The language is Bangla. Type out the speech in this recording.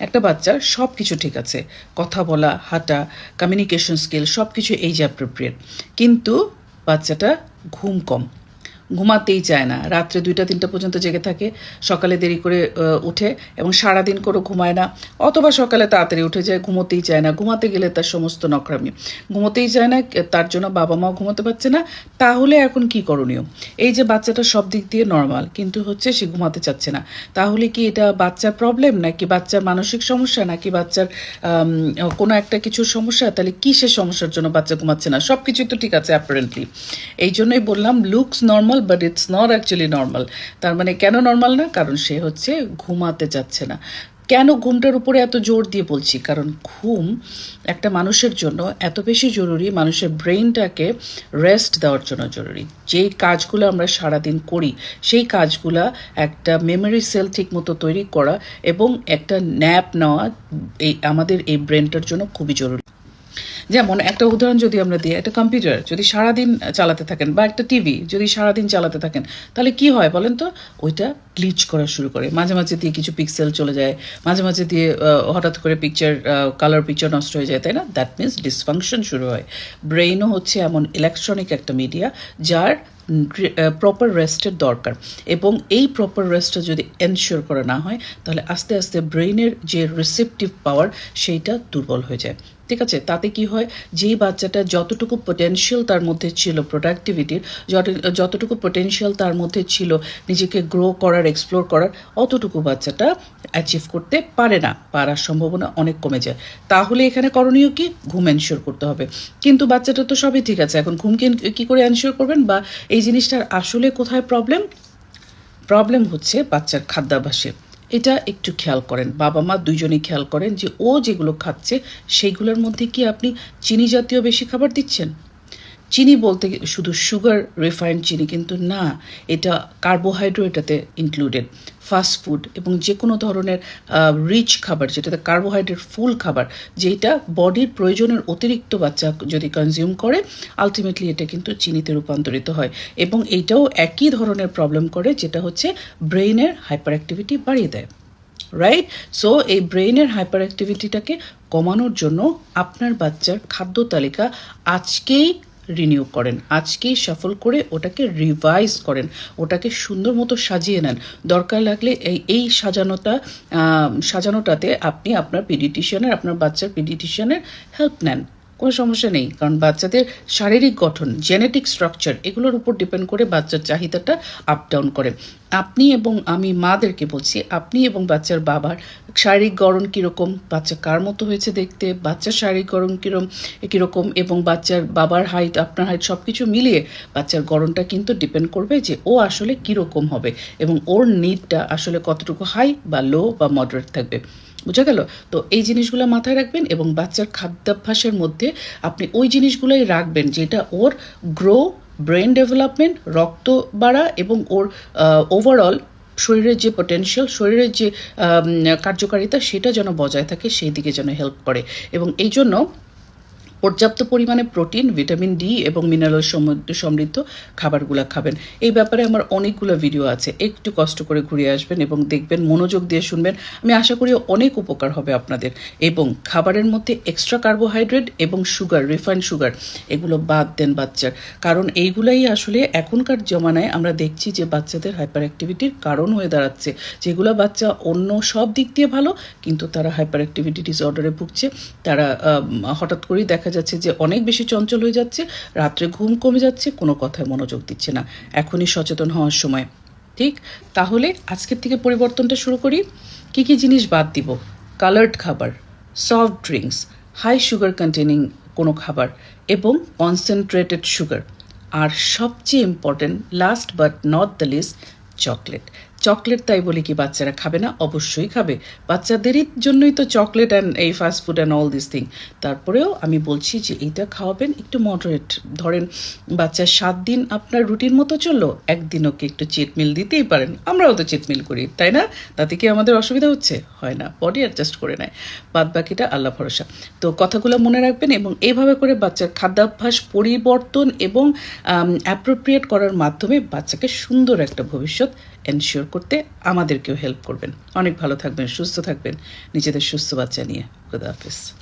একটা বাচ্চার সব কিছু ঠিক আছে। কথা বলা, হাঁটা কমিউনিকেশন স্কিল সব কিছু এই যে অ্যাপ্রোপ্রিয়েট কিন্তু বাচ্চাটা ঘুম কম। ঘুমাতেই চায় না। রাত্রে দুইটা, তিনটা পর্যন্ত জেগে থাকে, সকালে দেরি করে উঠে এবং সারাদিন করে ঘুমায় না। অথবা সকালে তাড়াতাড়ি উঠে যায়, ঘুমোতেই চায় না। ঘুমাতে গেলে তার সমস্ত নকরামি ঘুমোতেই চায় না, তার জন্য বাবা মাও ঘুমোতে পারছে না। তাহলে এখন কি করণীয়? এই যে বাচ্চাটা সব দিক দিয়ে নর্মাল কিন্তু হচ্ছে সে ঘুমাতে চাচ্ছে না। তাহলে কি এটা বাচ্চার প্রবলেম নাকি বাচ্চার মানসিক সমস্যা, নাকি বাচ্চার কোনো একটা কিছুর সমস্যা? তাহলে কিসের সমস্যার জন্য বাচ্চা ঘুমাচ্ছে না? সব কিছুই তো ঠিক আছে অ্যাপারেন্টলি এই জন্যই বললাম looks normal but it's not actually normal তার মানে কেন নর্মাল না? কারণ সে হচ্ছে ঘুমাতে যাচ্ছে না। কেন ঘুমটার উপরে এত জোর দিয়ে বলছি? কারণ ঘুম একটা মানুষের জন্য এত বেশি জরুরি, মানুষের ব্রেইনটাকে রেস্ট দেওয়ার জন্য জরুরি। যেই কাজগুলো আমরা সারাদিন করি, সেই কাজগুলো একটা মেমোরি সেল ঠিক মতো তৈরি করা এবং একটা ন্যাপ নেওয়া, এই আমাদের এই ব্রেনটার জন্য খুবই জরুরি। যেমন একটা উদাহরণ যদি আমরা দিই, একটা কম্পিউটার যদি সারাদিন চালাতে থাকেন বা একটা টিভি যদি সারাদিন চালাতে থাকেন, তাহলে কি হয় বলেন তো? ওইটা গ্লিচ করা শুরু করে। মাঝে মাঝে দিয়ে কিছু পিক্সেল চলে যায়, মাঝে মাঝে দিয়ে হঠাৎ করে পিকচার কালার পিকচার নষ্ট হয়ে যায়, তাই না? দ্যাট মিনস ডিসফাংশন শুরু হয়। ব্রেইনও হচ্ছে এমন ইলেকট্রনিক একটা মিডিয়া যার প্রপার রেস্টের দরকার। এবং এই প্রপার রেস্টটা যদি এনশিওর করা না হয়, তাহলে আস্তে আস্তে ব্রেইনের যে রিসেপটিভ পাওয়ার সেইটা দুর্বল হয়ে যায়। ঠিক আছে, তাতে কি হয়? যেই বাচ্চাটা যতটুকু পোটেনশিয়াল তার মধ্যে ছিল প্রোডাক্টিভিটির যতটুকু পোটেনশিয়াল তার মধ্যে ছিল নিজেকে গ্রো করার এক্সপ্লোর করার, অতটুকু বাচ্চাটা অ্যাচিভ করতে পারে না, পারার সম্ভাবনা অনেক কমে যায়। তাহলে এখানে করণীয় কি? ঘুম এনশিওর করতে হবে। কিন্তু বাচ্চাটা তো সবই ঠিক আছে, এখন ঘুমকে কি করে এনশিওর করবেন? বা এই জিনিসটার আসলে কোথায় প্রবলেম প্রবলেম হচ্ছে বাচ্চার খাদ্যাভ্যাসে। এটা একটু খেয়াল করেন। বাবা মা দুইজনেই খেয়াল করেন যে ও যেগুলো খাচ্ছে, সেইগুলোর মধ্যে কি আপনি চিনি জাতীয় বেশি খাবার দিচ্ছেন? চিনি বলতে শুধু সুগার রিফাইন্ড চিনি কিন্তু না, এটা কার্বোহাইড্রেটাতে ইনক্লুডেড ফাস্ট ফুড এবং যে কোনো ধরনের রিচ খাবার, যেটাতে কার্বোহাইড্রেট ফুল খাবার যেটা বডির প্রয়োজনের অতিরিক্ত বাচ্চা যদি কনজিউম করে আলটিমেটলি এটা কিন্তু চিনিতে রূপান্তরিত হয়। এবং এইটাও একই ধরনের প্রবলেম করে, যেটা হচ্ছে ব্রেইনের হাইপার অ্যাক্টিভিটি বাড়িয়ে দেয়। রাইট সো এই ব্রেইনের হাইপার অ্যাক্টিভিটিটাকে কমানোর জন্য আপনার বাচ্চার খাদ্য তালিকা আজকেই রিনিউ করেন। আজকেই সফল করে ওটাকে রিভাইজ করেন, ওটাকে সুন্দর মতো সাজিয়ে নেন। দরকার লাগলে এই এই সাজানোটা সাজানোটাতে আপনি আপনার পেডিটিশিয়ানের আপনার বাচ্চার পিডিটিশিয়ানের হেল্প নেন। কোনো সমস্যা নেই, কারণ বাচ্চাদের শারীরিক গঠন জেনেটিক স্ট্রাকচার এগুলোর উপর ডিপেন্ড করে বাচ্চার চাহিদাটা আপ ডাউন করে। আপনি এবং আমি মাদেরকে বলছি, আপনি এবং বাচ্চার বাবার শারীরিক গড়ন কীরকম, বাচ্চা কার মতো হয়েছে দেখতে, বাচ্চার শারীরিক গড়ন কীরকম কীরকম এবং বাচ্চার বাবার হাইট আপনার হাইট সব কিছু মিলিয়ে বাচ্চার গড়নটা কিন্তু ডিপেন্ড করবে যে ও আসলে কীরকম হবে এবং ওর নিডটা আসলে কতটুকু হাই বা লো বা মডারেট থাকবে। বুঝা গেল? তো এই জিনিসগুলো মাথায় রাখবেন এবং বাচ্চার খাদ্যাভ্যাসের মধ্যে আপনি ওই জিনিসগুলোই রাখবেন যেটা ওর গ্রো ব্রেন ডেভেলপমেন্ট রক্ত বাড়া এবং ওর ওভারঅল শরীরের যে পটেনশিয়াল শরীরের যে কার্যকারিতা সেটা যেন বজায় থাকে, সেই দিকে যেন হেল্প করে। এবং এই জন্য পর্যাপ্ত পরিমাণে প্রোটিন, ভিটামিন ডি এবং মিনারেল সমৃদ্ধ খাবারগুলো খাবেন। এই ব্যাপারে আমার অনেকগুলো ভিডিও আছে। একটু কষ্ট করে ঘুরে আসবেন এবং দেখবেন, মনোযোগ দিয়ে শুনবেন। আমি আশা করি অনেক উপকার হবে আপনাদের। এবং খাবারের মধ্যে এক্সট্রা কার্বোহাইড্রেট এবং সুগার রিফাইন্ড সুগার এগুলো বাদ দেন বাচ্চার। কারণ এইগুলাই আসলে এখনকার জমানায় আমরা দেখছি যে বাচ্চাদের হাইপার অ্যাক্টিভিটির কারণ হয়ে দাঁড়াচ্ছে। যেগুলো বাচ্চা অন্য সব দিক দিয়ে ভালো, কিন্তু তারা হাইপার অ্যাক্টিভিটি ডিসঅর্ডারে ভুগছে। তারা হঠাৎ করেই দেখা যাচ্ছে যে অনেক বেশি চঞ্চল হয়ে যাচ্ছে, রাত্রে ঘুম কমে যাচ্ছে, কোনো কথায় মনোযোগ দিচ্ছে না। এখনই সচেতন হওয়ার সময়। ঠিক? তাহলে আজকের থেকে পরিবর্তনটা শুরু করি। কি কি জিনিস বাদ দিব? কালার্ড খাবার soft drinks high sugar containing কোনো খাবার এবং কনসেন্ট্রেটেড সুগার আর সবচেয়ে important last but not the least chocolate chocolate তাই বলে কি বাচ্চারা খাবে না? অবশ্যই খাবে। বাচ্চাদেরই জন্যই তো চকলেট অ্যান্ড এই fast food and all this thing তারপরেও আমি বলছি যে এইটা খাওয়াবেন একটু মডারেট ধরেন বাচ্চা সাত দিন আপনার রুটিন মতো চলল, একদিন ওকে একটু চিটমিল দিতেই পারেন। আমরাও তো চিটমিল করি, তাই না? তাতে কি আমাদের অসুবিধা হচ্ছে? হয় না বডি অ্যাডজাস্ট করে নেয়। বাদ বাকিটা আল্লাহ ভরসা। তো কথাগুলো মনে রাখবেন এবং এইভাবে করে বাচ্চার খাদ্যাভ্যাস পরিবর্তন এবং অ্যাপ্রোপ্রিয়েট করার মাধ্যমে বাচ্চাকে সুন্দর একটা ভবিষ্যৎ এনশিওর করতে আমাদেরকেও হেল্প করবেন। অনেক ভালো থাকবেন, সুস্থ থাকবেন। নিজেদের সুস্থ বাচ্চা নিয়ে খুদা হাফিজ।